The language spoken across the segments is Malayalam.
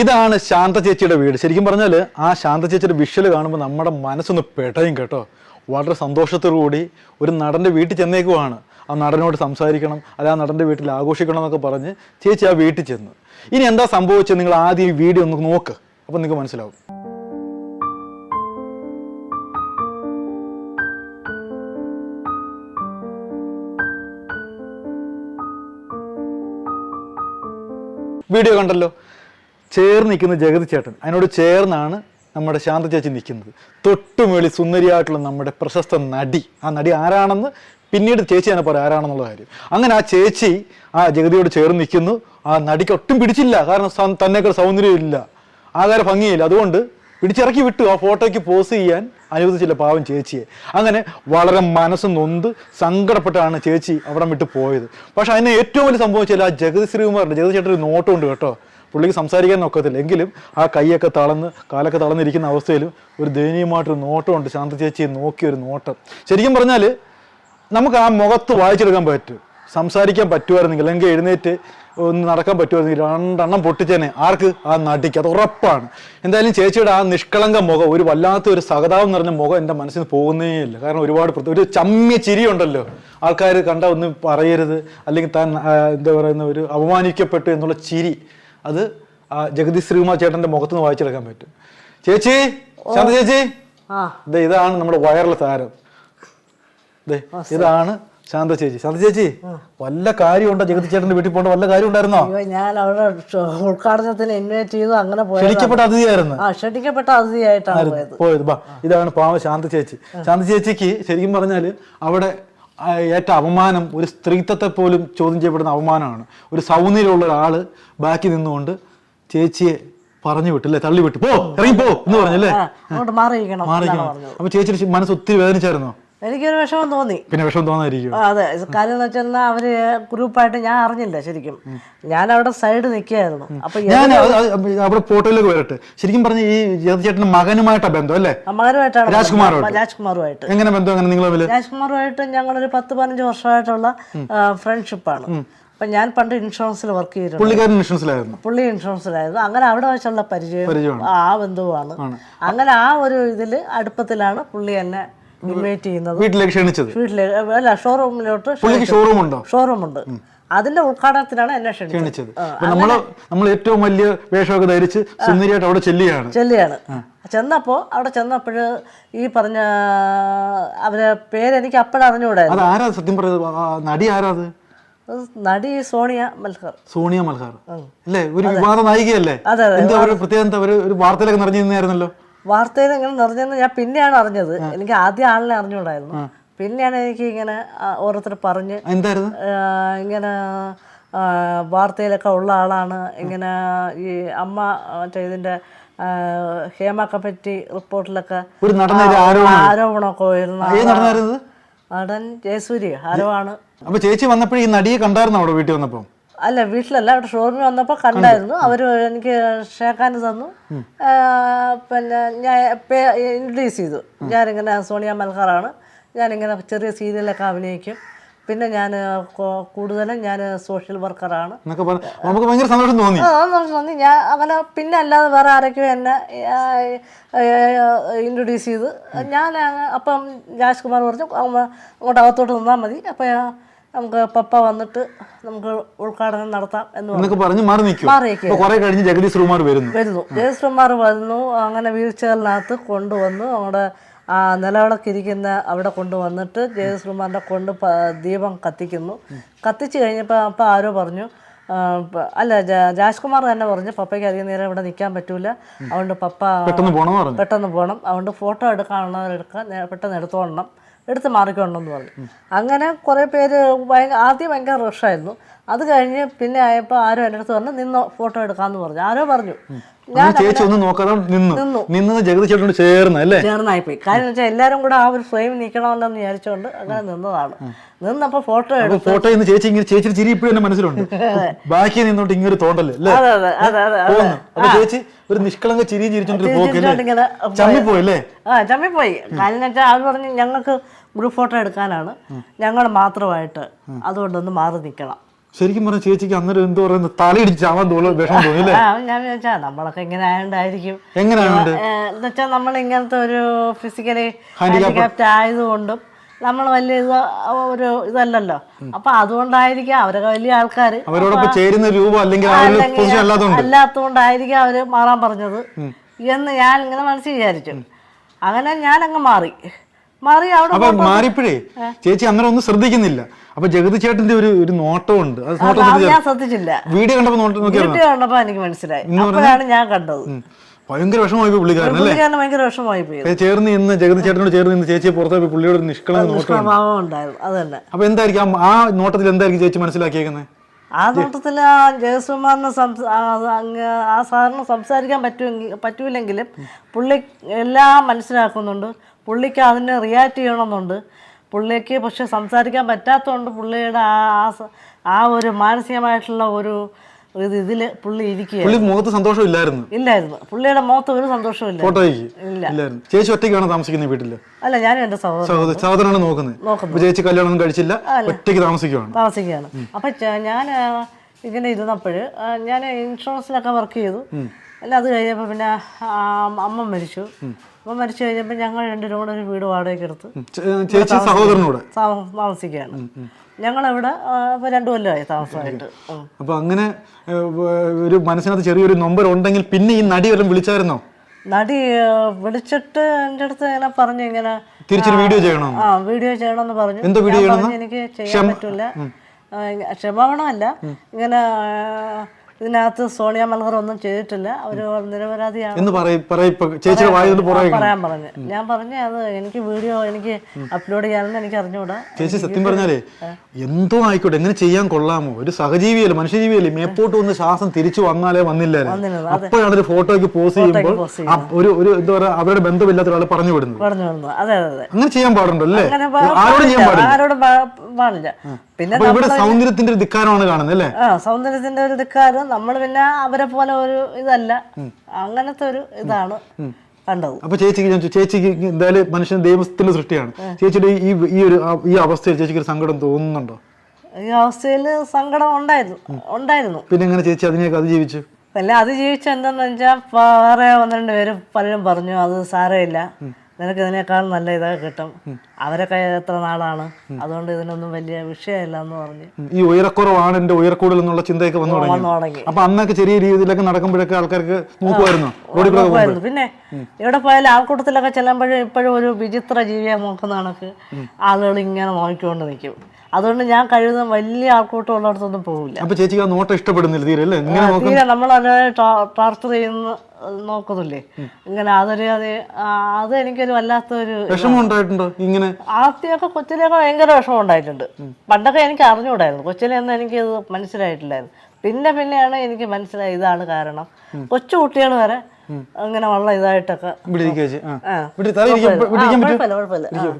ഇതാണ് ശാന്ത ചേച്ചിയുടെ വീട്. ശരിക്കും പറഞ്ഞാൽ ആ ശാന്ത ചേച്ചിയുടെ വിഷ്വൽ കാണുമ്പോൾ നമ്മുടെ മനസ്സൊന്ന് പെട്ടയും കേട്ടോ. വളരെ സന്തോഷത്തോടു കൂടി ഒരു നടന്റെ വീട്ടിൽ ചെന്നേക്കുവാണ്. ആ നടനോട് സംസാരിക്കണം അല്ല ആ നടന്റെ വീട്ടിൽ ആഘോഷിക്കണം എന്നൊക്കെ പറഞ്ഞ് ചേച്ചി ആ വീട്ടിൽ ചെന്ന്. ഇനി എന്താ സംഭവിച്ചത്? നിങ്ങൾ ആദ്യം ഈ വീഡിയോ ഒന്ന് നോക്ക്. അപ്പം നിങ്ങൾക്ക് മനസ്സിലാവും. വീഡിയോ കണ്ടല്ലോ? ചേർന്ന് നിൽക്കുന്ന ജഗതി ചേട്ടൻ. അതിനോട് ചേർന്നാണ് നമ്മുടെ ശാന്ത ചേച്ചി നിൽക്കുന്നത്. തൊട്ടുമേളി സുന്ദരിയായിട്ടുള്ള നമ്മുടെ പ്രശസ്ത നടി. ആ നടി ആരാണെന്ന് പിന്നീട് ചേച്ചി തന്നെ പറയാം ആരാണെന്നുള്ള കാര്യം. അങ്ങനെ ആ ചേച്ചി ആ ജഗതിയോട് ചേർന്ന് നിൽക്കുന്നു. ആ നടിക്ക് ഒട്ടും പിടിച്ചില്ല. കാരണം തന്നെക്കൊരു തന്നേക്കാൾ സൗന്ദര്യം ഇല്ല ആകാര ഭംഗിയില്ല. അതുകൊണ്ട് പിടിച്ചിറക്കി വിട്ടു. ആ ഫോട്ടോയ്ക്ക് പോസ് ചെയ്യാൻ അനുവദിച്ചില്ല പാവം ചേച്ചിയെ. അങ്ങനെ വളരെ മനസ്സ് നൊന്ത് സങ്കടപ്പെട്ടാണ് ചേച്ചി അവിടെ വിട്ട് പോയത്. പക്ഷെ അതിന് ഏറ്റവും വലിയ സംഭവിച്ചാൽ ആ ജഗതി ശ്രീകുമാറിന്റെ ജഗതി ചേട്ടൻ ഒരു നോട്ടമുണ്ട് കേട്ടോ. പുള്ളിക്ക് സംസാരിക്കാൻ ഒക്കത്തില്ല എങ്കിലും ആ കൈയൊക്കെ തളന്ന് കാലൊക്കെ തളർന്നിരിക്കുന്ന അവസ്ഥയിലും ഒരു ദയനീയമായിട്ടൊരു നോട്ടമുണ്ട്. ശാന്ത ചേച്ചിയെ നോക്കിയ ഒരു നോട്ടം. ശരിക്കും പറഞ്ഞാൽ നമുക്ക് ആ മുഖത്ത് വായിച്ചെടുക്കാൻ പറ്റും. സംസാരിക്കാൻ പറ്റുമായിരുന്നെങ്കിൽ അല്ലെങ്കിൽ എഴുന്നേറ്റ് ഒന്ന് നടക്കാൻ പറ്റുമായിരുന്നെങ്കിൽ രണ്ടെണ്ണം പൊട്ടിച്ചേനെ ആർക്ക്? ആ നടിക്ക്. അത് ഉറപ്പാണ്. എന്തായാലും ചേച്ചിയുടെ ആ നിഷ്കളങ്ക മുഖം ഒരു വല്ലാത്ത ഒരു സഹതാപം നിറഞ്ഞ മുഖം എന്റെ മനസ്സിൽ പോകുന്നേ ഇല്ല. കാരണം ഒരുപാട് ഒരു ചമ്മിയ ചിരിയുണ്ടല്ലോ. ആൾക്കാർ കണ്ട ഒന്നും പറയരുത്. അല്ലെങ്കിൽ താൻ എന്താ പറയുന്ന ഒരു അപമാനിക്കപ്പെട്ടു എന്നുള്ള ചിരി അത് ആ ജഗദീഷ് ശ്രീകുമാർ ചേട്ടന്റെ മുഖത്ത് നിന്ന് വായിച്ചെടുക്കാൻ പറ്റും. ചേച്ചി ശാന്ത ചേച്ചി? ഇതാണ് നമ്മുടെ വയറിലെ താരം ഇതാണ് ശാന്ത ചേച്ചി. ശാന്ത ചേച്ചി വല്ല കാര്യമുണ്ടോ? ജഗതി ചേട്ടന്റെ വീട്ടിൽ പോകേണ്ട വല്ല കാര്യം ഉണ്ടായിരുന്നോ ഞാൻ അവിടെ ഉദ്ഘാടനത്തിന് ഇൻവൈറ്റ് ചെയ്തു. അങ്ങനെ ക്ഷണിക്കപ്പെട്ട അതിഥിയായിരുന്നു. ആ ക്ഷണിക്കപ്പെട്ട അതിഥിയായിട്ടാണ് പോയത്. ബാ ഇതാണ് പാവ ശാന്ത ചേച്ചി. ശാന്ത ചേച്ചിക്ക് ശരിക്കും പറഞ്ഞാൽ അവിടെ ഏറ്റ അപമാനം ഒരു സ്ത്രീത്വത്തെ പോലും ചോദ്യം ചെയ്യപ്പെടുന്ന അപമാനമാണ്. ഒരു സൗന്ദര്യമുള്ള ഒരാൾ ബാക്കി നിന്നുകൊണ്ട് ചേച്ചിയെ പറഞ്ഞു വിട്ടു അല്ലേ തള്ളി വിട്ടു പോ ഇറങ്ങി പോ എന്ന് പറഞ്ഞല്ലേ? മാറിയിരിക്കണം അപ്പൊ ചേച്ചിയുടെ മനസ്സ് ഒത്തിരി വേദനിച്ചായിരുന്നോ? എനിക്കൊരു വിഷമം തോന്നി. പിന്നെ വിഷമം തോന്നായിരിക്കും അതെ. കാര്യം എന്ന് വെച്ചാൽ അവർ ഗ്രൂപ്പായിട്ട് ഞാൻ അറിഞ്ഞില്ല ശരിക്കും. ഞാൻ അവിടെ സൈഡ് നിൽക്കുകയായിരുന്നു അപ്പൊ ഞാൻ അവിടെ ഫോട്ടോയിലേക്ക് വരട്ടെ ശരിക്കും പറഞ്ഞ ഈ ചേട്ടന്റെ മകനുമായിട്ടാ ബന്ധം അല്ലേ? മകനുമായിട്ടാണ് രാജ്കുമാറുമായിട്ട്? രാജ്കുമാറുമായിട്ട്. എങ്ങനെ ബന്ധം അങ്ങനെ നിങ്ങൾ രാജ്കുമാറുമായിട്ട് ഒരു പത്ത് പതിനഞ്ച് വർഷമായിട്ടുള്ള ഫ്രണ്ട്ഷിപ്പാണ്. അപ്പൊ ഞാൻ പണ്ട് ഇൻഷുറൻസിൽ വർക്ക് ചെയ്തിട്ടുണ്ട്. ഇൻഷുറൻസിലായിരുന്നു. പുള്ളി ഇൻഷുറൻസിലായിരുന്നു. അങ്ങനെ അവിടെ വെച്ചുള്ള പരിചയം. ആ ബന്ധുവാണ്. അങ്ങനെ ആ ഒരു ഇതിൽ അടുപ്പത്തിലാണ് പുള്ളി എന്നെ ഇൻവൈറ്റ് ചെയ്യുന്നത് വീട്ടിലേക്ക് ക്ഷണിച്ചത്. വീട്ടിലെ അല്ല ഷോറൂമിലോട്ട് പുള്ളിക്ക് ഷോറൂം ഉണ്ടോ? ഷോറൂം ഉണ്ട്. അതിന്റെ ഉദ്ഘാടനത്തിനാണ് എന്നെ ക്ഷണിച്ചത്. നമ്മൾ നമ്മൾ നമ്മൾ ഏറ്റവും വലിയ വേഷമൊക്കെ ധരിച്ച് സുന്ദരിയായിട്ട് അവിടെ ചെല്ലിയാണ് ചെല്ലിയാണ് ചെന്നപ്പോൾ അവിടെ ചെന്നപ്പോൾ ഈ പറഞ്ഞ അവരെ പേരെനിക്ക് അപ്പോഴറിഞ്ഞൂടെ ആരാ സത്യം പറയുന്നത് നടി ആരാ അത്? അത് നടി സോണിയ മൽഹർ. സോണിയ മൽഹർ. അല്ലേ? ഒരു വിവാദ നായികയല്ലേ. എന്താ ഒരു പ്രത്യേകത ഒരു വാർത്തയിലൊക്കെ നിറഞ്ഞിരുന്നായിരുന്നല്ലോ വാർത്തയിൽ ഇങ്ങനെ നിറഞ്ഞെന്ന് ഞാൻ പിന്നെയാണ് അറിഞ്ഞത്. എനിക്ക് ആദ്യം ആളിനെ അറിഞ്ഞുകൂടായിരുന്നു. പിന്നെയാണ് എനിക്ക് ഇങ്ങനെ ഓരോരുത്തർ പറഞ്ഞ് ഇങ്ങനെ വാർത്തയിലൊക്കെ ഉള്ള ആളാണ്. ഇങ്ങനെ ഈ അമ്മ മറ്റേ ഇതിന്റെ ഹേമ കമ്മിറ്റി റിപ്പോർട്ടിലൊക്കെ ആരോപണമൊക്കെ വരുന്ന നടൻ ജയസൂര്യ ആരോമാണ് അപ്പൊ ചേച്ചി വന്നപ്പോഴേ ഈ നടിയെ കണ്ടായിരുന്നു അവിടെ വീട്ടിൽ വന്നപ്പോ? അല്ല വീട്ടിലല്ല അവിടെ ഷോറൂമിൽ വന്നപ്പോൾ കണ്ടായിരുന്നു. അവർ എനിക്ക് ഷേക്കാൻ തന്നു. പിന്നെ ഞാൻ ഇൻട്രൊഡ്യൂസ് ചെയ്തു. ഞാനിങ്ങനെ സോണിയ മൽഹാറാണ്. ഞാനിങ്ങനെ ചെറിയ സീരിയലൊക്കെ അഭിനയിക്കും. പിന്നെ ഞാൻ കൂടുതലും ഞാൻ സോഷ്യൽ വർക്കറാണ് നമുക്ക് ഭയങ്കര സന്തോഷം തോന്നി. തോന്നി. ഞാൻ അങ്ങനെ പിന്നെ അല്ലാതെ വേറെ ആരൊക്കെയോ എന്നെ ഇൻട്രൊഡ്യൂസ് ചെയ്ത്. ഞാൻ അപ്പം രാജ്കുമാർ പറഞ്ഞു അങ്ങോട്ട് അകത്തോട്ട് നിന്നാൽ മതി. അപ്പം നമുക്ക് പപ്പ വന്നിട്ട് നമുക്ക് ഉദ്ഘാടനം നടത്താം എന്ന് പറഞ്ഞു. മാറി നിൽക്കും കുറെ കഴിഞ്ഞ് ജഗദീഷ് ശ്രീകുമാർ വരുന്നു. വരുന്നു. ജയശ്രീമാർ വരുന്നു. അങ്ങനെ വീൽ ചെയറിനകത്ത് കൊണ്ടുവന്നു. അവിടെ ആ നിലവിളക്കിരിക്കുന്ന അവിടെ കൊണ്ടുവന്നിട്ട് ജയശ്രീമാറിന്റെ കൊണ്ട് ദീപം കത്തിക്കുന്നു. കത്തിച്ചു കഴിഞ്ഞപ്പോൾ അപ്പം ആരോ പറഞ്ഞു അല്ല രാജ്കുമാർ തന്നെ പറഞ്ഞു പപ്പയ്ക്ക് അധികം നേരം ഇവിടെ നിൽക്കാൻ പറ്റൂല. അതുകൊണ്ട് പപ്പ പെട്ടെന്ന് പോകണം പറഞ്ഞു. പെട്ടെന്ന് പോകണം അതുകൊണ്ട് ഫോട്ടോ എടുക്കാനുള്ളവരെടുക്കാൻ നേ- പെട്ടെന്ന് എടുത്തോളണം. എടുത്ത് മാറിക്കൊണ്ടെന്ന് പറഞ്ഞു. അങ്ങനെ കുറേ പേര് ഭയങ്കര ആദ്യം ഭയങ്കര റഷായിരുന്നു അത് കഴിഞ്ഞ് പിന്നെ ആയപ്പോൾ ആരോ എന്റെ അടുത്ത് പറഞ്ഞു നിന്നോ ഫോട്ടോ എടുക്കാന്ന് പറഞ്ഞു. ആരോ പറഞ്ഞു. ഞാൻ ചേച്ചി ഒന്ന് നോക്കാതെ നിന്നു. നിന്നത് ജഗതി ചേട്ടനോട് ചേർന്ന് അല്ലേ? ചേർന്നായിപ്പോയി. കാര്യം വെച്ചാൽ എല്ലാരും കൂടെ ആ ഒരു ഫ്രെയിം നിൽക്കണമല്ലോ എന്ന് വിചാരിച്ചുകൊണ്ട് അങ്ങനെ നിന്നതാണ്. നിന്നപ്പോ ഫോട്ടോ എടുത്തു ഫോട്ടോ ഇന്ന് ചേച്ചി ഇങ്ങനെ ചേച്ചി ചിരി ഇപ്പോഴും എന്റെ മനസ്സിലുണ്ട്. ബാക്കി നിന്നോട്ട് ഇങ്ങനെ തോണ്ടല്ലേ അതെ അതെ അതെ അതെ അതെ. ചേച്ചി ഒരു നിഷ്കളങ്ക ചിരി ചിരിച്ചോണ്ടൊരു പോക്കല്ലേ? ആ ചമ്മിപ്പോയി. കാരണം വെച്ചാൽ അവർ പറഞ്ഞു ഞങ്ങൾക്ക് ഗ്രൂപ്പ് ഫോട്ടോ എടുക്കാനാണ്. ഞങ്ങൾ മാത്രമായിട്ട് അതുകൊണ്ടൊന്ന് മാറി നിൽക്കണം ശരിക്കും പറഞ്ഞ ചേച്ചിക്ക് അന്നേരം എന്തോ പറയുന്നത് തലയിടിച്ച് ചാവാൻ തോന്നുന്നു വിഷം തോന്നില്ലേ ഞാൻ വെച്ചാ നമ്മളൊക്കെ ഇങ്ങനെ ആയതുകൊണ്ടായിരിക്കും എങ്ങനെയാണ് വെച്ചാൽ നമ്മൾ ഇങ്ങനത്തെ ഒരു ഫിസിക്കലി ഹാൻഡിക്യാപ്റ്റ് ആയതുകൊണ്ടും നമ്മൾ വലിയ ഇത് ഒരു ഇതല്ലല്ലോ. അപ്പൊ അതുകൊണ്ടായിരിക്കാം അവരൊക്കെ വലിയ ആൾക്കാർ അവരോടൊപ്പം ചേരുന്ന രൂപം അല്ലെങ്കിൽ അല്ലാത്തതുകൊണ്ടായിരിക്കാം അവർ മാറാൻ പറഞ്ഞത്. എന്ന് ഞാൻ ഇങ്ങനെ മനസ്സിൽ വിചാരിച്ചു. അങ്ങനെ ഞാൻ അങ്ങ് മാറി. മാറി അവിടെ മാറിയപ്പോഴേ ചേച്ചി അന്നേരം ഒന്നും ശ്രദ്ധിക്കുന്നില്ല. അപ്പൊ ജഗതി ചേട്ടന്റെ ഒരു ഒരു നോട്ടമുണ്ട്. ഞാൻ ശ്രദ്ധിച്ചില്ല. വീഡിയോ കണ്ടപ്പോ വീട്ടിൽ കണ്ടപ്പോ എനിക്ക് മനസ്സിലായി. അപ്പോഴാണ് ഞാൻ കണ്ടത്. ഭയങ്കര വിഷമമായി പോയി പുള്ളിക്കാരൻ അല്ലേ? പുള്ളിക്കാരന് ഭയങ്കര വിഷമമായി പോയി. ഏ, ചേർന്ന് ഇന്ന് ജഗതി ചേട്ടനോട് ചേർന്ന് ഇന്ന് ചേച്ചിയെ പുറത്ത് പോയി പുള്ളിയോട് ഒരു നിഷ്കളങ്ക നോട്ടം സ്വഭാവം ഉണ്ടായിരുന്നു. അത് തന്നെ. അപ്പൊ എന്തായിരിക്കും? ആ- ആ നോട്ടത്തിൽ എന്തായിരിക്കും ചേച്ചി മനസ്സിലാക്കിയേക്കുന്നത് ആ നോട്ടത്തിൽ ആ ജയസുമാറിന് സംസ- ആ അങ്ങ് ആ സാറിന് സംസാരിക്കാൻ പറ്റുമെങ്കിൽ പറ്റൂലെങ്കിലും പുള്ളി എല്ലാം മനസ്സിലാക്കുന്നുണ്ട്. പുള്ളിക്ക് അതിന് റിയാക്ട് ചെയ്യണമെന്നുണ്ട്. പുള്ളിക്ക് പക്ഷെ സംസാരിക്കാൻ പറ്റാത്തതുകൊണ്ട് പുള്ളിയുടെ ആ ആ സ- ആ ഒരു മാനസികമായിട്ടുള്ള ഒരു ഇത് ഇതിൽ പുള്ളി ഇരിക്കുക പുള്ളി മുഖത്ത് സന്തോഷം ഇല്ലായിരുന്നു. ഇല്ലായിരുന്നു. പുള്ളിയുടെ മുഖത്ത് ഒരു സന്തോഷവും ഇല്ല ഫോട്ടോയ്ക്ക് ഇല്ല. ഇല്ലായിരുന്നു. ചേച്ചി ഒറ്റയ്ക്കാണ് താമസിക്കുന്നത് വീട്ടിൽ? അല്ല ഞാനും എന്റെ സഹോദരൻ സഹോദരനാണ് നോക്കുന്നത്. അപ്പൊ ചേച്ചി കല്യാണം കഴിച്ചില്ല. ഒറ്റയ്ക്ക് താമസിക്കുകയാണ്. താമസിക്കുകയാണ് അപ്പൊ ഞാൻ ഇങ്ങനെ ഇരുന്നപ്പോൾ ഞാൻ ഇൻഷുറൻസിലൊക്കെ വർക്ക് ചെയ്തു. അല്ല അത് കഴിഞ്ഞപ്പോൾ പിന്നെ അമ്മ മരിച്ചു. അമ്മ മരിച്ചു കഴിഞ്ഞപ്പോൾ ഞങ്ങൾ രണ്ടുപേരും കൂടെ ഒരു വീട് വാടകയ്ക്ക് എടുത്ത് ചേച്ചി സഹോദരനോട്? താമസിക്കുകയാണ്. ഞങ്ങളിവിടെ രണ്ടു കൊല്ലമായി താമസമായിട്ട്. അപ്പൊ അങ്ങനെ ഒരു മനസ്സിനകത്ത് ചെറിയൊരു നൊമ്പർ ഉണ്ടെങ്കിൽ പിന്നെ ഈ നടി വല്ലതും വിളിച്ചായിരുന്നോ? നടി വിളിച്ചിട്ട് എന്റെ അടുത്ത് ഇങ്ങനെ പറഞ്ഞു ഇങ്ങനെ തിരിച്ചൊരു വീഡിയോ ചെയ്യണോ? ആ വീഡിയോ ചെയ്യണമെന്ന് പറഞ്ഞു. എന്തോ വീഡിയോ ചെയ്യണം എനിക്ക് ചെയ്യാൻ പറ്റില്ല ക്ഷമാപണമല്ല. ഇങ്ങനെ ഇതിനകത്ത് സോണിയ മൽഹർ ഒന്നും ചെയ്തിട്ടില്ല. അവർ നിരപരാധിയാണ്. എന്ന് പറയാൻ പറഞ്ഞു. ഞാൻ പറഞ്ഞു അത് എനിക്ക് വീഡിയോ എനിക്ക് അപ്ലോഡ് ചെയ്യാനെന്ന് എനിക്ക് അറിഞ്ഞുകൂടാ. ചേച്ചി സത്യം പറഞ്ഞാലേ എന്തോ ആയിക്കോട്ടെ എങ്ങനെ ചെയ്യാൻ കൊള്ളാമോ? ഒരു സഹജീവിയല്ലേ മനുഷ്യജീവിയല്ലേ? മേപ്പോട്ട് വന്ന് ശ്വാസം തിരിച്ചു വന്നാലേ വന്നില്ലേ അപ്പോഴാണ് ഒരു ഫോട്ടോയ്ക്ക് പോസ് ചെയ്യുമ്പോൾ ഒരു ഒരു എന്താ പറയാ അവരുടെ ബന്ധമില്ലാത്ത ഒരാളെ പറഞ്ഞു വിടുന്നു പറഞ്ഞു വിടുന്നു അതെ അതെ അങ്ങനെ ചെയ്യാൻ പാടുണ്ടോ അല്ലേ? ആരോടും ചെയ്യാൻ പാടില്ല. ആരോടും പാടില്ല. പിന്നെ ഇവിടെ സൗന്ദര്യത്തിന്റെ ഒരു ധിക്കാരമാണ് കാണുന്നത് അല്ലേ? ആ സൗന്ദര്യത്തിന്റെ ഒരു ദിക്കാരം നമ്മൾ പിന്നെ അവരെ പോലെ ഒരു ഇതല്ല. അങ്ങനത്തെ ഒരു ഇതാണ് കണ്ടത്. അപ്പൊ ചേച്ചിക്ക് ഞാൻ ചേച്ചിക്ക് എന്തായാലും മനുഷ്യൻ ദൈവത്തിന്റെ സൃഷ്ടിയാണ്. ചേച്ചിയുടെ ഈ ഈ ഒരു ഈ അവസ്ഥയിൽ ചേച്ചിക്ക് ഒരു സങ്കടം തോന്നുന്നുണ്ടോ? ഈ അവസ്ഥയിൽ സങ്കടം ഉണ്ടായിരുന്നു ഉണ്ടായിരുന്നു. പിന്നെ എങ്ങനെ ചേച്ചി അതിനെയൊക്കെ അതിജീവിച്ചു? അല്ല അത് ജീവിച്ച എന്താന്ന് വെച്ചാൽ വേറെ ഒന്ന് രണ്ട് പേര് പലരും പറഞ്ഞു അത് സാരമില്ല. നിനക്ക് ഇതിനേക്കാൾ നല്ല ഇതൊക്കെ കിട്ടും. അവരൊക്കെ എത്ര നാളാണ്? അതുകൊണ്ട് ഇതിനൊന്നും വലിയ വിഷയമല്ല എന്ന് പറഞ്ഞ് ഈ ഉയരക്കുറവാണ് എന്റെ ഉയരക്കൂടൽ എന്നുള്ള ചിന്തയൊക്കെ വന്നു തുടങ്ങി. അപ്പൊ അന്നൊക്കെ ചെറിയ രീതിയിലൊക്കെ നടക്കുമ്പോഴൊക്കെ ആൾക്കാർക്ക് നോക്കുമായിരുന്നു പിന്നെ എവിടെ പോയാലും ആൾക്കൂട്ടത്തിലൊക്കെ ചെല്ലുമ്പോഴും ഇപ്പോഴും ഒരു വിചിത്ര ജീവിയെ നോക്കുന്ന കണക്ക് ആളുകൾ ഇങ്ങനെ നോക്കിക്കൊണ്ട് നിൽക്കും. അതുകൊണ്ട് ഞാൻ കഴിയുന്ന വലിയ ആൾക്കൂട്ടം ഉള്ളിടത്തൊന്നും പോകില്ല അപ്പൊ ചേച്ചി ആ നോട്ടം ഇഷ്ടപ്പെടുന്നില്ല തീരെ അല്ലേ? തീരെ നമ്മൾ ടോർച്ചർ ചെയ്യുന്ന നോക്കുന്നില്ലേ? ഇങ്ങനെ അതൊരു അത് അത് എനിക്കൊരു വല്ലാത്തൊരു വിഷമം ഉണ്ടായിട്ടുണ്ടോ? ഇങ്ങനെ ആദ്യമൊക്കെ കൊച്ചിലെയൊക്കെ ഭയങ്കര വിഷമം ഉണ്ടായിട്ടുണ്ട് പണ്ടൊക്കെ എനിക്ക് അറിഞ്ഞുകൂടായിരുന്നു. കൊച്ചിലെ ഒന്നും എനിക്ക് ഇത് മനസ്സിലായിട്ടില്ലായിരുന്നു. പിന്നെ പിന്നെയാണ് എനിക്ക് മനസ്സിലായി ഇതാണ് കാരണം. കൊച്ചു കുട്ടികൾ വരെ അങ്ങനെ വള്ള ഇതായിട്ടൊക്കെ.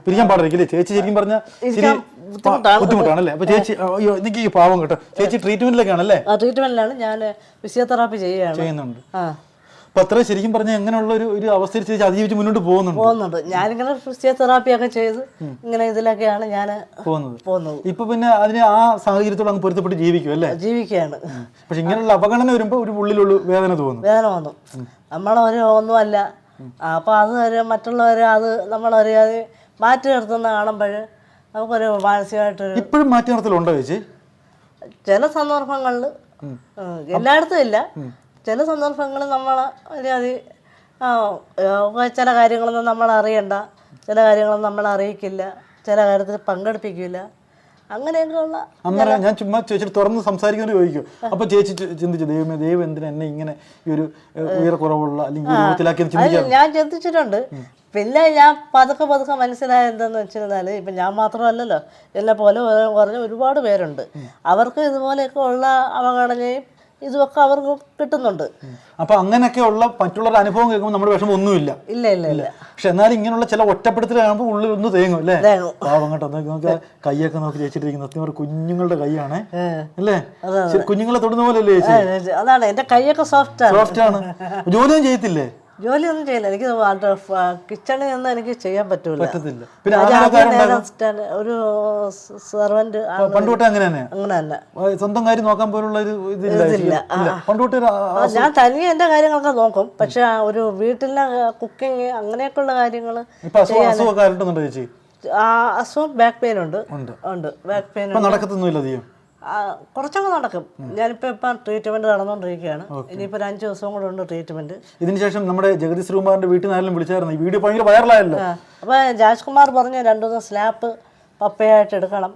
പിരിക്കാൻ പാടില്ലേ. ചേച്ചി ശരിക്കും പറഞ്ഞ ഇരിക്കാൻ ബുദ്ധിമുട്ടാണ്. ബുദ്ധിമുട്ടാണല്ലേ? അപ്പൊ ചേച്ചി അയ്യോ എനിക്ക് ഈ പാവം കേട്ടോ. ചേച്ചി ട്രീറ്റ്മെന്റിലേക്കാണല്ലേ ആ ട്രീറ്റ്മെന്റിലാണ് ഞാൻ ഫിസിയോതെറാപ്പി ചെയ്യുകയാണ്. ചെയ്യുന്നുണ്ട്. അപ്പൊ അത്ര ശരിക്കും പറഞ്ഞ എങ്ങനെയുള്ള ഒരു ഒരു അവസ്ഥയിൽ അതിജീവിച്ച് മുന്നോട്ട് പോകുന്നുണ്ട്. പോകുന്നുണ്ട്. ഞാനിങ്ങനെ ഫിസിയോതെറാപ്പി ഒക്കെ ചെയ്ത് ഇങ്ങനെ ഇതിലൊക്കെയാണ് ഞാൻ പോകുന്നത്. പോകുന്നത്. ഇപ്പൊ പിന്നെ അതിന് ആ സാഹചര്യത്തോട് അങ്ങ് പൊരുത്തപ്പെട്ട് ജീവിക്കും അല്ലേ? ജീവിക്കുകയാണ്. പക്ഷെ ഇങ്ങനെയുള്ള അപകടം വരുമ്പോ ഒരു ഉള്ളിലുള്ള വേദന തോന്നും. വേദന വന്നു നമ്മളൊരു ഒന്നുമല്ല. അപ്പൊ അത് ഒരു മറ്റുള്ളവർ അത് നമ്മളറിയാതെ മാറ്റി നിർത്തുന്ന കാണുമ്പോൾ നമുക്കൊരു മാനസികമായിട്ടൊരു ഇപ്പോഴും മാറ്റി നിർത്തലുണ്ടോ ചേച്ചി? ചില സന്ദർഭങ്ങളിൽ എല്ലായിടത്തും ഇല്ല. ചില സന്ദർഭങ്ങളിൽ നമ്മൾ അത് ചില കാര്യങ്ങളൊന്നും നമ്മൾ അറിയണ്ട. ചില കാര്യങ്ങളൊന്നും നമ്മൾ അറിയിക്കില്ല. ചില കാര്യത്തിൽ പങ്കെടുപ്പിക്കില്ല അങ്ങനെയൊക്കെയുള്ള അന്നേരം ഞാൻ ചുമ്മാ ചേച്ചി തുറന്ന് സംസാരിക്കുന്നത് ചോദിക്കും. അപ്പൊ ചേച്ചി ചിന്തിച്ചു ദൈവമേ ദൈവം എന്തിനാ എന്നെ ഇങ്ങനെ ഈ ഒരു ഉയരക്കുറവുള്ള അല്ലെങ്കിൽ ഞാൻ ചിന്തിച്ചിട്ടുണ്ട്. പിന്നെ ഞാൻ പതുക്കെ പതുക്കെ മനസ്സിലായ എന്താന്ന് വെച്ചിരുന്നാൽ ഇപ്പം ഞാൻ മാത്രമല്ലല്ലോ. എന്നെ പോലെ കുറഞ്ഞ ഒരുപാട് പേരുണ്ട്. അവർക്ക് ഇതുപോലെയൊക്കെ ഉള്ള അവഗണനയും ഇതുമൊക്കെ അവർക്ക് കിട്ടുന്നുണ്ട്. അപ്പൊ അങ്ങനെയൊക്കെയുള്ള മറ്റുള്ളവരുടെ അനുഭവം കേൾക്കുമ്പോൾ നമ്മുടെ വിഷമം ഒന്നുമില്ല. ഇല്ല ഇല്ല ഇല്ല. പക്ഷെ എന്നാലും ഇങ്ങനെയുള്ള ചില ഒറ്റപ്പെടുത്തൽ കാണുമ്പോൾ ഉള്ളിൽ ഒന്ന് തേങ്ങും അല്ലേ. പാവം കേട്ടോ. നോക്കി കൈയൊക്കെ നോക്കി ചേച്ചിട്ടിരിക്കുന്ന സത്യം കുഞ്ഞുങ്ങളുടെ കൈയാണ് അല്ലേ? കുഞ്ഞുങ്ങളെ തൊടുന്ന പോലെ അല്ലേ ചേച്ചി അതാണ് എന്റെ കൈയൊക്കെ സോഫ്റ്റാണ് സോഫ്റ്റ് ആണ്. ജോലിയും ചെയ്യത്തില്ലേ? ജോലിയൊന്നും ചെയ്യില്ല. എനിക്ക് കിച്ചണിൽ നിന്ന് എനിക്ക് ചെയ്യാൻ പറ്റൂല. ഒരു സെർവന്റ് പണ്ട് തൊട്ടേ അങ്ങനെ തന്നെ അങ്ങനെ തന്നെ സ്വന്തം കാര്യം നോക്കാൻ പോലുള്ള ഒരു ഇതില്ല പണ്ട് തൊട്ടേ ഒരു ആ- ആ, ഞാൻ തനിയെ എന്റെ കാര്യങ്ങളൊക്കെ നോക്കും. പക്ഷെ ഒരു വീട്ടിലെ കുക്കിങ് അങ്ങനെയൊക്കെയുള്ള കാര്യങ്ങൾ അസുഖം ബാക്ക് പെയിൻ ഉണ്ട്. ഉണ്ട്. ബാക്ക് പെയിൻ നടക്കത്തൊന്നുമില്ല അധികം. കുറച്ചൊക്കെ നടക്കും. ഞാനിപ്പോൾ ഇപ്പം ട്രീറ്റ്മെന്റ് നടന്നുകൊണ്ടിരിക്കുകയാണ് ഇനിയിപ്പോൾ ഒരു അഞ്ച് ദിവസവും കൂടെ ഉണ്ട് ട്രീറ്റ്മെന്റ് ഇതിനുശേഷം നമ്മുടെ ജഗദീഷ് ശ്രീകുമാറിന്റെ വീട്ടിൽ വിളിച്ചായിരുന്നു. ഈ വീഡിയോ ഭയങ്കര വൈറലായല്ലോ. അപ്പോൾ രാജ്കുമാർ പറഞ്ഞു രണ്ടു ദിവസം സ്ലാപ്പ് പപ്പയായിട്ട് എടുക്കണം.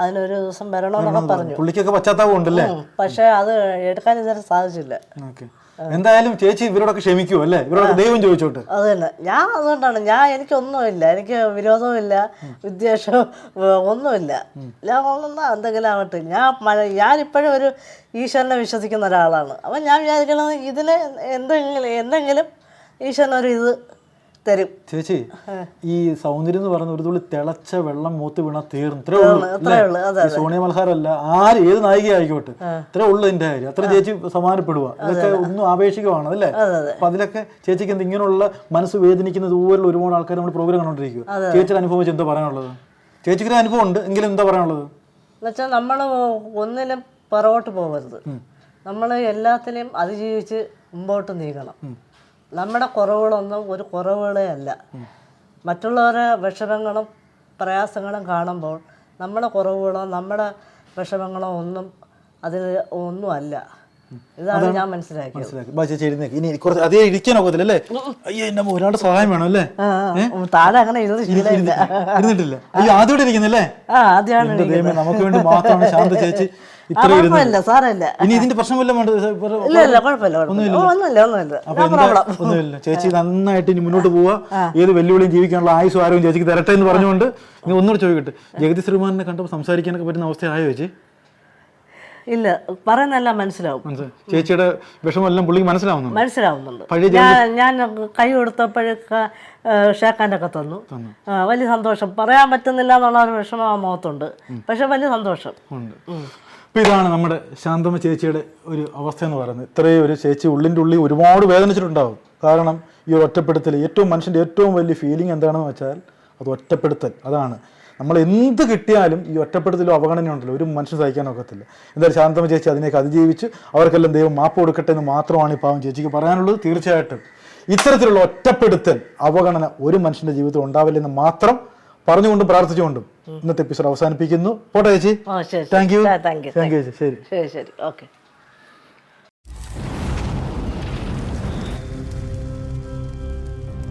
അതിനൊരു ദിവസം വരണമെന്നൊക്കെ പറഞ്ഞു. പുള്ളിക്കൊക്കെ പശ്ചാത്താപം ഉണ്ടല്ലേ. പക്ഷേ അത് എടുക്കാൻ ഇതുവരെ സാധിച്ചില്ല. എന്തായാലും ചേച്ചി ഇവരോടൊക്കെ ക്ഷമിക്കൂ അല്ലേ? ഇവരോടൊക്കെ ദൈവം ചോദിച്ചോട്ട്. അത് തന്നെ ഞാൻ അതുകൊണ്ടാണ് ഞാൻ എനിക്കൊന്നുമില്ല. എനിക്ക് വിരോധമില്ല വിദ്വേഷവും ഒന്നുമില്ല. ഞാൻ ഒന്നും എന്തെങ്കിലും ആവട്ടെ. ഞാൻ മഴ- ഞാനിപ്പോഴും ഒരു ഈശ്വരനെ വിശ്വസിക്കുന്ന ഒരാളാണ്. അപ്പം ഞാൻ വിചാരിക്കുന്നത് ഇതിന് എന്തെങ്കിലും എന്തെങ്കിലും ഈശ്വരനൊരു ഇത് തരും. ചേച്ചി ഈ സൗന്ദര്യം എന്ന് പറയുന്ന ഒരു തുള്ളി തിളച്ച വെള്ളം മൂത്ത് വീണ തീർന്നു. ഇത്രേ ഉള്ളൂ സോണിയ മൽഹാരല്ല ആര് ഏത് നായിക ആയിക്കോട്ടെ ഇത്രേ ഉള്ളൂ എന്റെ കാര്യം. അത്ര ചേച്ചി സമാനപ്പെടുക ഇതൊക്കെ ഒന്നും ആവേശികമാണ് അല്ലേ? അപ്പൊ അതിലൊക്കെ ചേച്ചിക്ക് എന്ത് ഇങ്ങനെയുള്ള മനസ്സ് വേദനിക്കുന്ന ദൂരെയുള്ള ഒരുപാട് ആൾക്കാർ നമ്മൾ പ്രോഗ്രാം കണ്ടോണ്ടിരിക്കുക ചേച്ചിയുടെ അനുഭവം വെച്ച് എന്താ പറയാനുള്ളത്? ചേച്ചിക്ക് ഒരു അനുഭവം ഉണ്ട് എങ്കിലും എന്താ പറയാനുള്ളത്? എന്നുവെച്ചാൽ നമ്മൾ ഒന്നിനും പുറകോട്ട് പോകരുത്. നമ്മൾ എല്ലാത്തിനെയും അതിജീവിച്ച് മുമ്പോട്ട് നീങ്ങണം. നമ്മുടെ കുറവുകളൊന്നും ഒരു കുറവുകളേ അല്ല. മറ്റുള്ളവരെ വിഷമങ്ങളും പ്രയാസങ്ങളും കാണുമ്പോൾ നമ്മുടെ കുറവുകളോ നമ്മുടെ വിഷമങ്ങളോ ഒന്നും അതിൽ ഒന്നും അല്ല ഇതാണ് ഞാൻ മനസ്സിലാക്കിയത്. മനസ്സിലാക്കി ഇനി കുറച്ച് അതേ ഇരിക്കാൻ ഒക്കത്തില്ല അല്ലേ? അയ്യോ എന്നെ ഒരാളുടെ സഹായം വേണം അല്ലേ? താഴെ അങ്ങനെ ഇരുന്ന് ശീലമില്ല. ഇരുന്നിട്ടില്ല. അയ്യോ ആദ്യമായിട്ട് ഇരിക്കുന്നല്ലേ നമുക്ക് വേണ്ടി മാത്രമാണ് ശാന്ത ചേച്ചി ഇനി ഇതിന്റെ പ്രശ്നമല്ല ഒന്നുമില്ല ചേച്ചി നന്നായിട്ട് ഇനി മുന്നോട്ട് പോവാ. ഏത് വെല്ലുവിളിയും ജീവിക്കാനുള്ള ആയുസ് ആരോഗ്യം ചേച്ചിക്ക് തരട്ടെ എന്ന് പറഞ്ഞുകൊണ്ട് ഇനി ഒന്നുകൂടെ ചോദിക്കട്ടെ. ജഗതി ശ്രീമാനെ കണ്ടപ്പോൾ സംസാരിക്കാനൊക്കെ പറ്റുന്ന അവസ്ഥ ആയോ ചേച്ചി? ഇല്ല പറയുന്നെല്ലാം മനസ്സിലാവും. ചേച്ചിയുടെ വിഷമെല്ലാം പുള്ളിക്ക് മനസ്സിലാവുന്നു മനസ്സിലാവുന്നുണ്ട്. ഞാൻ ഞാൻ കൈ കൊടുത്തപ്പോഴൊക്കെ ഷേക്കാന്റെയൊക്കെ തന്നു. വലിയ സന്തോഷം. പറയാൻ പറ്റുന്നില്ല എന്നുള്ള ഒരു വിഷമം ആ മുഖത്തുണ്ട്. പക്ഷെ വലിയ സന്തോഷം. അപ്പൊ ഇതാണ് നമ്മുടെ ശാന്തമ ചേച്ചിയുടെ ഒരു അവസ്ഥ എന്ന് പറയുന്നത്. ഇത്രയും ഒരു ചേച്ചി ഉള്ളിന്റെ ഉള്ളിൽ ഒരുപാട് വേദനിച്ചിട്ടുണ്ടാവും. കാരണം ഈ ഒരു ഒറ്റപ്പെടുത്തൽ ഏറ്റവും മനുഷ്യന്റെ ഏറ്റവും വലിയ ഫീലിംഗ് എന്താണെന്ന് വെച്ചാൽ അത് ഒറ്റപ്പെടുത്തൽ. അതാണ്. നമ്മൾ എന്ത് കിട്ടിയാലും ഈ ഒറ്റപ്പെടുത്തലും അവഗണന ഉണ്ടല്ലോ ഒരു മനുഷ്യൻ സഹിക്കാൻ ഒക്കത്തില്ല. എന്തായാലും ശാന്തമ്മ ചേച്ചി അതിനെയൊക്കെ അതിജീവിച്ച് അവർക്കെല്ലാം ദൈവം മാപ്പ് കൊടുക്കട്ടെ എന്ന് മാത്രമാണ് ഈ പാവം ചേച്ചിക്ക് പറയാനുള്ളത്. തീർച്ചയായിട്ടും ഇത്തരത്തിലുള്ള ഒറ്റപ്പെടുത്തൽ അവഗണന ഒരു മനുഷ്യന്റെ ജീവിതത്തിൽ ഉണ്ടാവില്ലെന്ന് മാത്രം പറഞ്ഞുകൊണ്ടും പ്രാർത്ഥിച്ചുകൊണ്ടും ഇന്നത്തെ എപ്പിസോഡ് അവസാനിപ്പിക്കുന്നു. പോട്ടെ ചേച്ചി? Thank you thank you thank you ചേച്ചി. ശരി. ശരി ശരി. ഓക്കെ